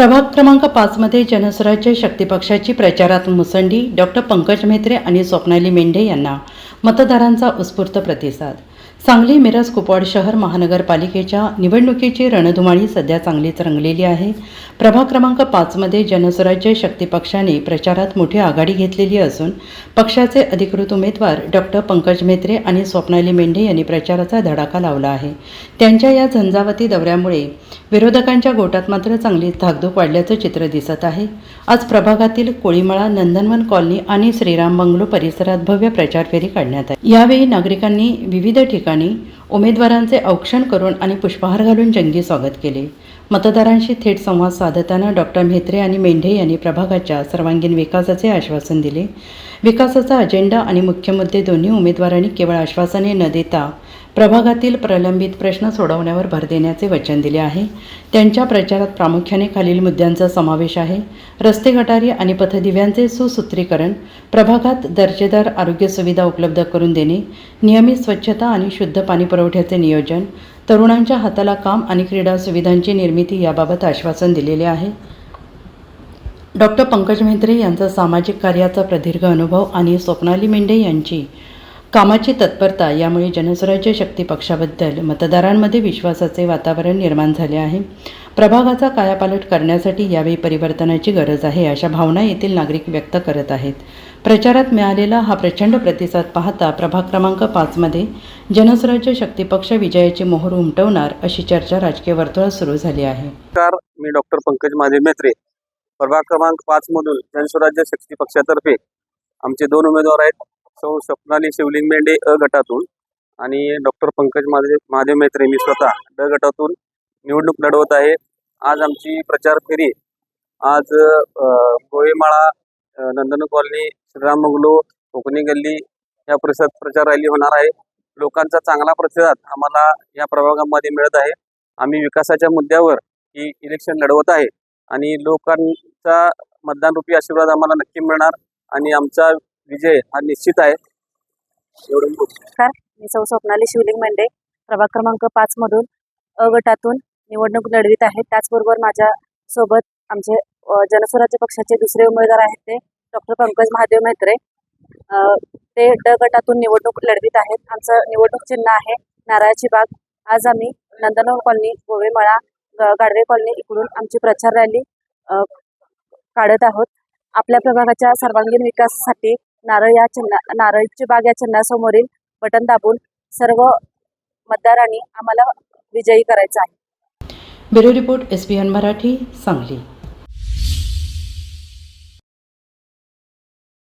प्रभाग क्रमांक पाचमध्ये जनसराज्य शक्ती पक्षाची प्रचारात मुसंडी डॉक्टर पंकज म्हेत्रे आणि स्वप्नाली मेंढे यांना मतदारांचा उत्स्फूर्त प्रतिसाद. सांगली मिरज कुपवाड शहर महानगरपालिकेच्या निवडणुकीची रणधुमाळी सध्या चांगलीच रंगलेली आहे. प्रभाग क्रमांक पाचमध्ये जनस्वराज्य शक्ती पक्षाने प्रचारात मोठी आघाडी घेतलेली असून पक्षाचे अधिकृत उमेदवार डॉक्टर पंकज मेत्रे आणि स्वप्नाली मेंढे यांनी प्रचाराचा धडाका लावला आहे. त्यांच्या या झंझावती दौऱ्यामुळे विरोधकांच्या गोटात मात्र चांगली धाकधूक वाढल्याचं चित्र दिसत आहे. आज प्रभागातील कोळीमळा नंदनवन कॉलनी आणि श्रीराम बंगलो परिसरात भव्य प्रचार फेरी काढण्यात आली. यावेळी नागरिकांनी विविध ठिकाणी ठिकाणी उमेदवारांचे औक्षण करून आणि पुष्पहार घालून जंगी स्वागत केले. मतदारांशी थेट संवाद साधताना डॉक्टर म्हेत्रे आणि मेंढे यांनी प्रभागाच्या सर्वांगीण विकासाचे आश्वासन दिले. विकासाचा अजेंडा आणि मुख्य मुद्दे दोन्ही उमेदवारांनी केवळ आश्वासने न देता प्रभागातील प्रलंबित प्रश्न सोडवण्यावर भर देण्याचे वचन दिले आहे. त्यांच्या प्रचारात प्रामुख्याने खालील मुद्द्यांचा समावेश आहे. रस्ते गटारी आणि पथदिव्यांचे सुसूत्रीकरण प्रभागात दर्जेदार आरोग्य सुविधा उपलब्ध करून देणे नियमित स्वच्छता आणि शुद्ध पाणी पुरवठ्याचे नियोजन तरुणांच्या हाताला काम आणि क्रीडा सुविधांची निर्मिती याबाबत आश्वासन दिलेले आहे. डॉक्टर पंकज म्हेत्रे यांचा सामाजिक कार्याचा प्रदीर्घ अनुभव आणि स्वप्नाली मेंढे यांची कामाची तत्परता यामुळे जनस्वराज्य शक्ती पक्षाबद्दल मतदारांमध्ये विश्वासाचे वातावरण निर्माण झाले आहे. प्रभागाचा कायापालट करण्यासाठी यावेळी परिवर्तनाची गरज आहे अशा भावना येथील नागरिक व्यक्त करत आहेत. प्रचारात मिळालेला हा प्रचंड प्रतिसाद पाहता प्रभाग क्रमांक पाचमध्ये जनस्वराज्य शक्ती पक्ष विजयाची मोहर उमटवणार अशी चर्चा राजकीय वर्तुळात सुरू झाली आहे. मी डॉक्टर पंकज महादेव मेत्रे. प्रभाग क्रमांक पाच मधून जनस्वराज्य शक्ती पक्षातर्फे आमचे दोन उमेदवार आहेत. सौ स्वप्नाली शिवलिंग मेंढे अ गटातून आणि डॉक्टर पंकज महादेव महादेव मेत्रे मी स्वतः ड गटातून निवडणूक लढवत आहे. आज आमची प्रचार फेरी. आज गोवेमाळा गोळेमाळा नंदन कॉलनी श्रीराम बंगलो कोकणी गल्ली या परिसरात प्रचार रॅली होणार आहे. लोकांचा चांगला प्रतिसाद आम्हाला या प्रभागामध्ये मिळत आहे. आम्ही विकासाच्या मुद्द्यावर ही इलेक्शन लढवत आहे. आणि लोकांचा मतदान रूपी आशीर्वाद आम्हाला नक्की मिळणार आणि आमचा विजय हा निश्चित आहे. एवढं नमस्कार मी सौ स्वप्नाली शिवलिंग मेंढे प्रभाग क्रमांक पाच मधून अ गटातून निवडणूक लढवित आहे. त्याचबरोबर माझ्या सोबत आमचे अ, जनस्वराज्य पक्षाचे दुसरे उमेदवार आहेत ते डॉक्टर पंकज महादेव म्हेत्रे. अ, ते ड गटातून निवडणूक लढवित आहेत. आमचं निवडणूक चिन्ह आहे नारळाची बाग आज आम्ही नंदनवन कॉलनी गोवेमळा ग- गाडवे कॉलनी इकडून आमची प्रचार रॅली अ, काढत आहोत. आपल्या प्रभागाच्या सर्वांगीण विकासासाठी नारळ या चन्ना नारळची बाग या चन्नासमोरील बटन दाबून सर्व मतदारांनी आम्हाला विजयी करायचं आहे. Bureau report S P N Marathi Sangli.